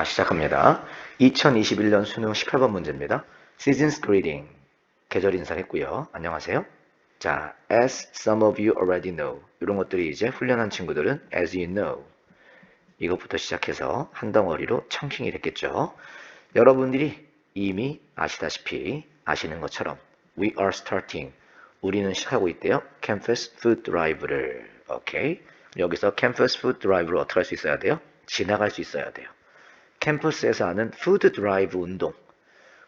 자, 시작합니다. 2021년 수능 18번 문제입니다. Seasons greeting. 계절 인사를 했고요. 안녕하세요. 자, as some of you already know. 이런 것들이 이제 훈련한 친구들은 as you know. 이것부터 시작해서 한 덩어리로 청킹이 됐겠죠. 여러분들이 이미 아시다시피 아시는 것처럼 we are starting. 우리는 시작하고 있대요. campus food drive를. 오케이. 여기서 campus food drive를 어떻게 할 수 있어야 돼요? 지나갈 수 있어야 돼요. 캠퍼스에서 하는 푸드 드라이브 운동,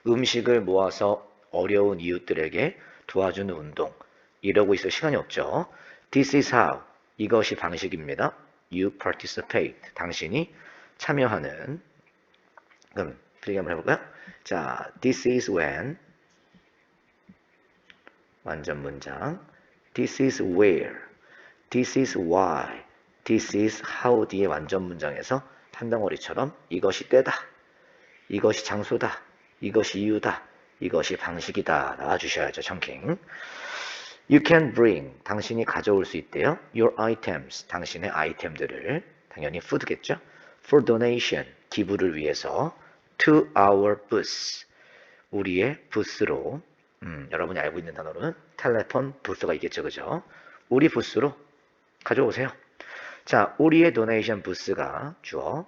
음식을 모아서 어려운 이웃들에게 도와주는 운동, 이러고 있을 시간이 없죠. This is how, 이것이 방식입니다. You participate, 당신이 참여하는. 그럼 필기 한번 해볼까요? 자, this is when, 완전 문장. This is where, this is why, this is how 뒤에 완전 문장에서 한 덩어리처럼 이것이 때다, 이것이 장소다, 이것이 이유다, 이것이 방식이다 나와주셔야죠. 청킹. You can bring, 당신이 가져올 수 있대요. Your items, 당신의 아이템들을 당연히 food겠죠. For donation, 기부를 위해서 to our booth, 우리의 부스로 음, 여러분이 알고 있는 단어로는 텔레폰 부스가 있겠죠. 그죠? 우리 부스로 가져오세요. 자, 우리의 도네이션 부스가 주어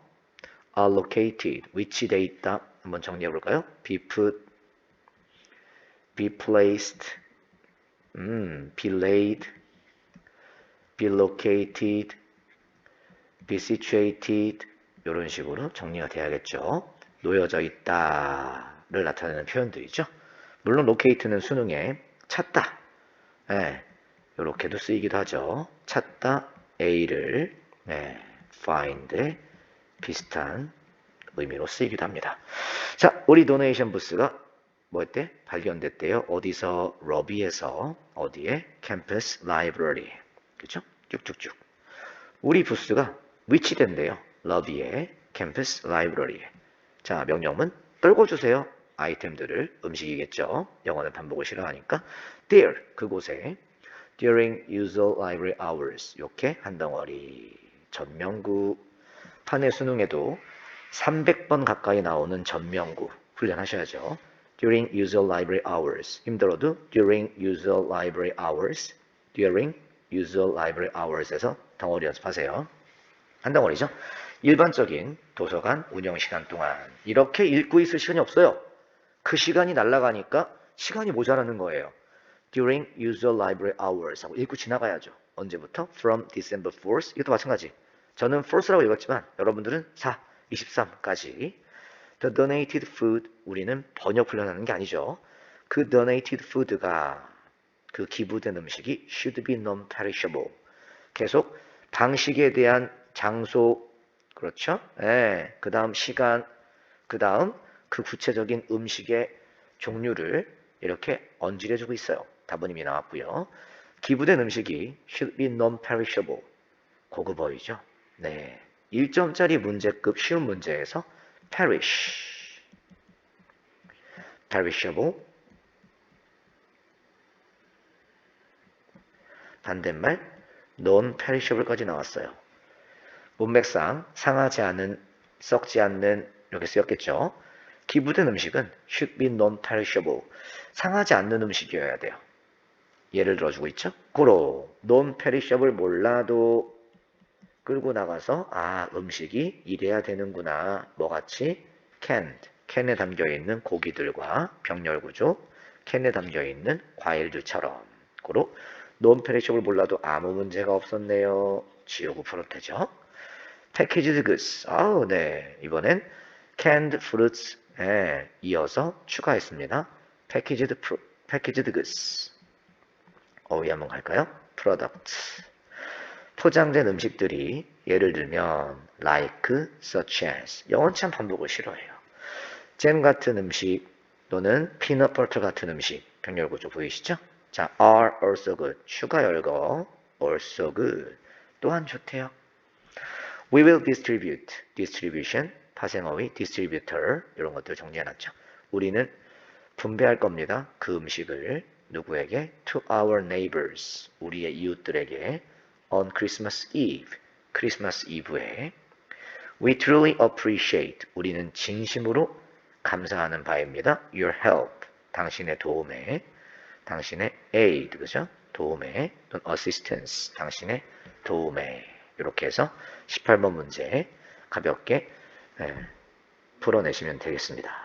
allocated 위치되어 있다. 한번 정리해 볼까요? be put, be placed, 음, be laid, be located, be situated 이런 식으로 정리가 돼야겠죠. 놓여져 있다를 나타내는 표현들이죠. 물론 locate는 수능에 찾다, 예, 이렇게도 쓰이기도 하죠. 찾다, A를 네, find에 비슷한 의미로 쓰이기도 합니다. 자, 우리 도네이션 부스가 뭐였대? 발견됐대요. 어디서? 러비에서 어디에? 캠퍼스 라이브러리. 그죠? 쭉쭉쭉. 우리 부스가 위치된대요. 러비에 캠퍼스 라이브러리에. 자, 명령은 떨궈주세요. 아이템들을 음식이겠죠. 영어는 반복을 싫어하니까 there 그곳에 during usual library hours 이렇게 한 덩어리 전명구 판의 수능에도 300번 가까이 나오는 전명구 훈련하셔야죠. during usual library hours 힘들어도 during usual library hours during usual library hours에서 덩어리 연습하세요. 한 덩어리죠. 일반적인 도서관 운영 시간 동안 이렇게 읽고 있을 시간이 없어요. 그 시간이 날아가니까 시간이 모자라는 거예요. During usual library hours 하고 읽고 지나가야죠. 언제부터? from December 4th 이것도 마찬가지. 저는 4th라고 읽었지만 여러분들은 4, 23까지 the donated food 우리는 번역 훈련하는 게 아니죠. 그 donated food가 그 기부된 음식이 should be non-perishable 계속 방식에 대한 장소 그렇죠? 예, 그 다음 시간 그 다음 그 구체적인 음식의 종류를 이렇게 언질해주고 있어요. 답은 이미 나왔고요. 기부된 음식이 should be non-perishable. 고급어이죠. 네. 1점짜리 문제급 쉬운 문제에서 perish, perishable. 반대말 non-perishable까지 나왔어요. 문맥상 상하지 않은, 썩지 않는 이렇게 쓰였겠죠. 기부된 음식은 should be non-perishable. 상하지 않는 음식이어야 돼요. 예를 들어주고 있죠. 고로 non-perishable 몰라도 끌고 나가서 아 음식이 이래야 되는구나. 뭐같이 canned, 캔에 담겨있는 고기들과 병렬 구조, 캔에 담겨있는 과일들처럼 고로 non-perishable 몰라도 아무 문제가 없었네요. 지우고 되죠. packaged goods. 아우 네 이번엔 canned fruits 에 이어서 추가했습니다. packaged, packaged goods. 어휘 한번 갈까요? product. 포장된 음식들이 예를 들면 like, such as. 참 반복을 싫어해요. 잼 같은 음식 또는 butter 같은 음식. 병렬 구조 보이시죠? 자, are also good. 추가 열거 also good. 또한 좋대요. We will distribute. distribution. 파생어휘 distributor. 이런 것들 정리해놨죠. 우리는 분배할 겁니다. 그 음식을 누구에게? To our neighbors. 우리의 이웃들에게 on Christmas Eve. 크리스마스 이브에 We truly appreciate. 우리는 진심으로 감사하는 바입니다. Your help. 당신의 도움에. 당신의 aid. 그죠? 도움에. 또는 assistance. 당신의 도움에. 이렇게 해서 18번 문제 가볍게 예, 풀어내시면 되겠습니다.